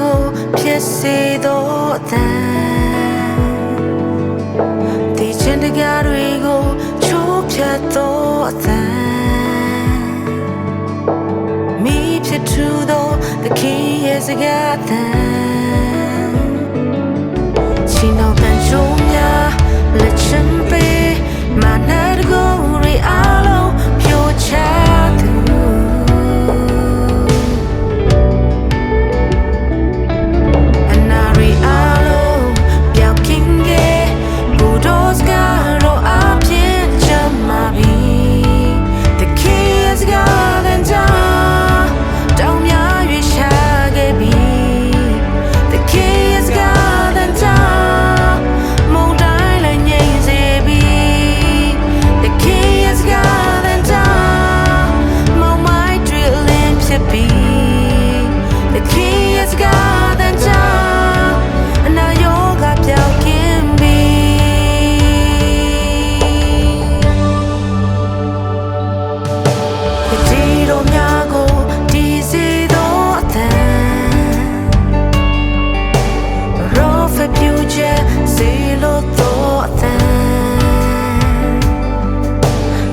ကိုဖြစ်စေတော့တဲ့ဒီချင်းတကြတွေကိုချိုးဖြတ်တော့တဲ့မိဖြစ်သူတော့ the key is a god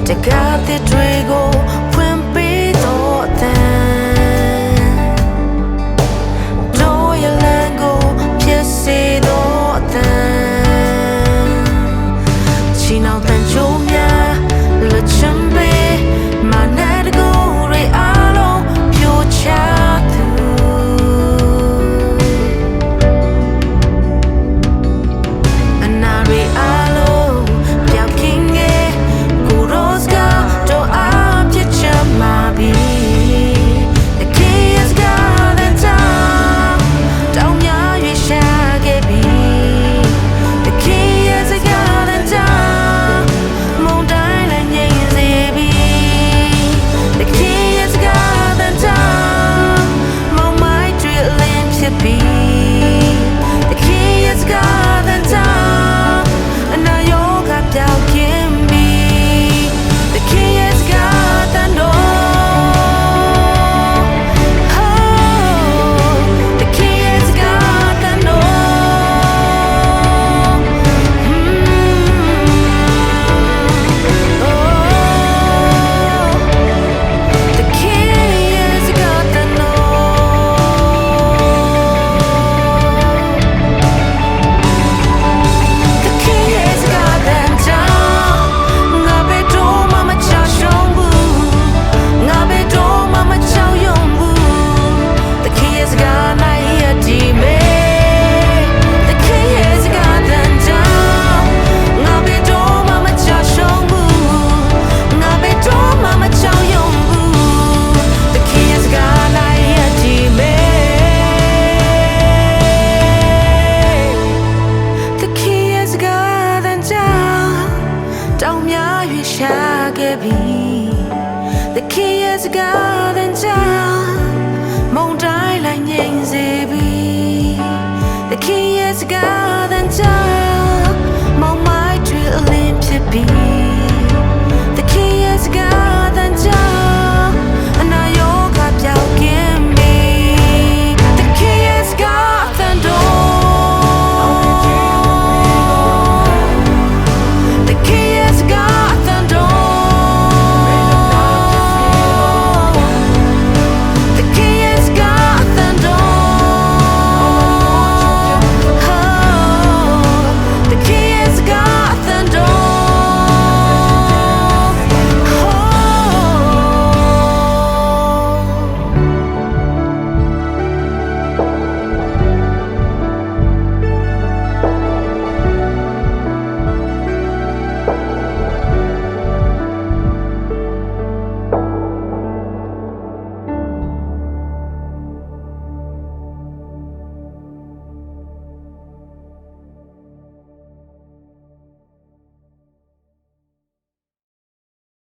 take out the trigger shall give you